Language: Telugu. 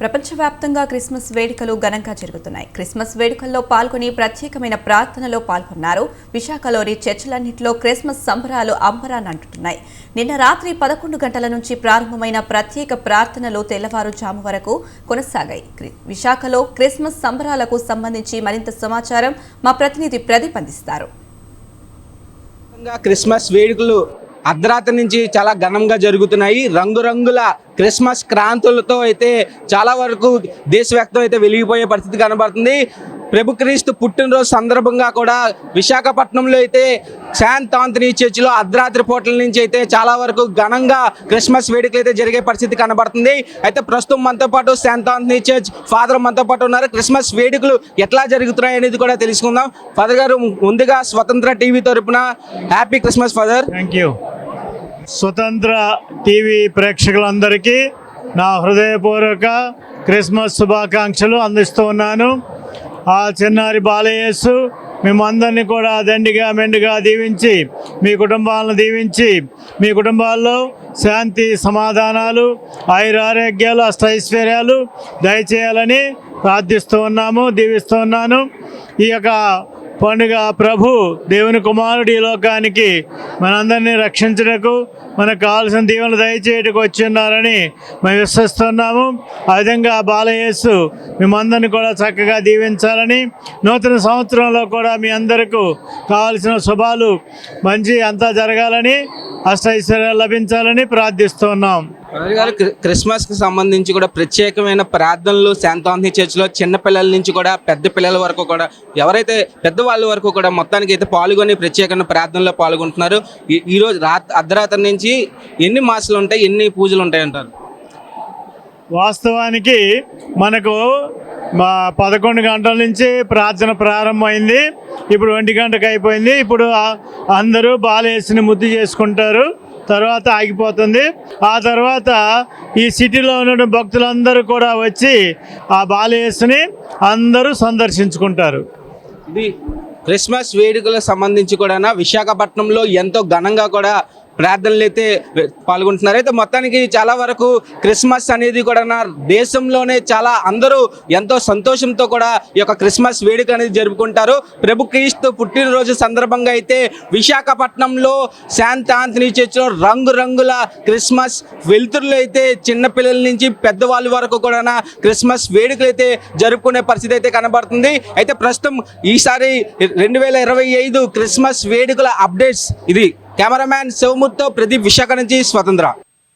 ప్రపంచవ్యాప్తంగా క్రిస్మస్ వేడుకలు ఘనంగా జరుగుతున్నాయి. క్రిస్మస్ వేడుకల్లో పాల్గొని ప్రత్యేకమైన ప్రార్థనలో పాల్గొన్నారు. విశాఖలోని చర్చిలన్నింటిలో క్రిస్మస్ సంబరాలు అంబరానంటున్నాయి అంటున్నాయి నిన్న రాత్రి పదకొండు గంటల నుంచి ప్రారంభమైన ప్రత్యేక ప్రార్థనలు తెల్లవారుజాము వరకు కొనసాగాయి. విశాఖలో క్రిస్మస్ సంబరాలకు సంబంధించి మరింత సమాచారం మా ప్రతినిధి ప్రదీప్ అందిస్తారు. క్రిస్మస్ వేడుకలు అర్ధరాత్రి నుంచి చాలా ఘనంగా జరుగుతున్నాయి. రంగురంగుల క్రిస్మస్ క్రాంతులతో అయితే చాలా వరకు దేశవ్యాప్తం అయితే వెలిగిపోయే పరిస్థితి కనబడుతుంది. ప్రభుక్రీస్తు పుట్టినరోజు సందర్భంగా కూడా విశాఖపట్నంలో అయితే శాంత్ ఆంథనీ చర్చిలో అర్ధరాత్రి పూటల నుంచి అయితే చాలా వరకు ఘనంగా క్రిస్మస్ వేడుకలు అయితే జరిగే పరిస్థితి కనబడుతుంది. అయితే ప్రస్తుతం మనతో పాటు శాంత్ ఆంథనీ చర్చ్ ఫాదర్ మనతో పాటు ఉన్నారు. క్రిస్మస్ వేడుకలు ఎట్లా జరుగుతున్నాయి అనేది కూడా తెలుసుకుందాం. ఫాదర్ గారు ముందుగా స్వతంత్ర టీవీ తరపున happy Christmas father. Thank you Swatantra TV ప్రేక్షకులందరికీ నా హృదయపూర్వక క్రిస్మస్ శుభాకాంక్షలు అందిస్తూ ఉన్నాను. ఆ చిన్నారి బాలయేసు మిమ్మందరినీ కూడా దండిగా మెండుగా దీవించి మీ కుటుంబాలను దీవించి మీ కుటుంబాల్లో శాంతి సమాధానాలు ఆయురారోగ్యాలు అష్టైశ్వర్యాలు దయచేయాలని ప్రార్థిస్తూ ఉన్నాము దీవిస్తూ ఉన్నాను. ఈ యొక్క పండుగ ప్రభు దేవుని కుమారుడు ఈ లోకానికి మనందరినీ రక్షించడకు మనకు కావాల్సిన దీవెనలు దయచేయటకు వచ్చి ఉన్నారని మేము విశ్వసిస్తున్నాము. ఆ విధంగా బాలయేసు మేమందరిని కూడా చక్కగా దీవించాలని నూతన సంవత్సరంలో కూడా మీ అందరికీ కావాల్సిన శుభాలు మంచి అంతా జరగాలని అష్టైశ్వర్యాలు లభించాలని ప్రార్థిస్తున్నాం. గారు క్రిస్మస్కి సంబంధించి కూడా ప్రత్యేకమైన ప్రార్థనలు శాంతాంతి చర్చిలో చిన్న పిల్లల నుంచి కూడా పెద్ద పిల్లల వరకు కూడా ఎవరైతే పెద్దవాళ్ళ వరకు కూడా మొత్తానికి అయితే పాల్గొని ప్రత్యేకమైన ప్రార్థనలో పాల్గొంటున్నారు. ఈ- రోజు రాత్రి అర్ధరాత్రి నుంచి ఎన్ని మాసాలు ఉంటాయి ఎన్ని పూజలు ఉంటాయి అంటారు? వాస్తవానికి మనకు మా పదకొండు గంటల నుంచి ప్రార్థన ప్రారంభమైంది. ఇప్పుడు ఒంటి గంటకు అయిపోయింది ఇప్పుడు అందరూ బాలేసుని ముద్దు చేసుకుంటారు. తర్వాత ఆగిపోతుంది. ఆ తర్వాత ఈ సిటీలో ఉన్న భక్తులందరూ కూడా వచ్చి ఆ బాలయేసుని అందరూ సందర్శించుకుంటారు. ఇది క్రిస్మస్ వేడుకలకు సంబంధించి కూడా విశాఖపట్నంలో ఎంతో ఘనంగా కూడా ప్రార్థనలు అయితే పాల్గొంటున్నారు. అయితే మొత్తానికి చాలా వరకు క్రిస్మస్ అనేది కూడా దేశంలోనే చాలా అందరూ ఎంతో సంతోషంతో కూడా ఈ యొక్క క్రిస్మస్ వేడుక అనేది జరుపుకుంటారు. ప్రభు క్రీస్తు పుట్టినరోజు సందర్భంగా అయితే విశాఖపట్నంలో శాంత ఆంథనీ చర్చ్లో రంగురంగుల క్రిస్మస్ వెలుతురులు అయితే చిన్నపిల్లల నుంచి పెద్దవాళ్ళ వరకు కూడా క్రిస్మస్ వేడుకలు అయితే జరుపుకునే పరిస్థితి అయితే కనబడుతుంది. అయితే ప్రస్తుతం ఈసారి రెండు వేల ఇరవై ఐదు క్రిస్మస్ వేడుకల అప్డేట్స్ ఇది. కెమెరామ్యాన్ శివమూర్తితో ప్రదీప్ విశాఖ నుంచి స్వతంత్ర.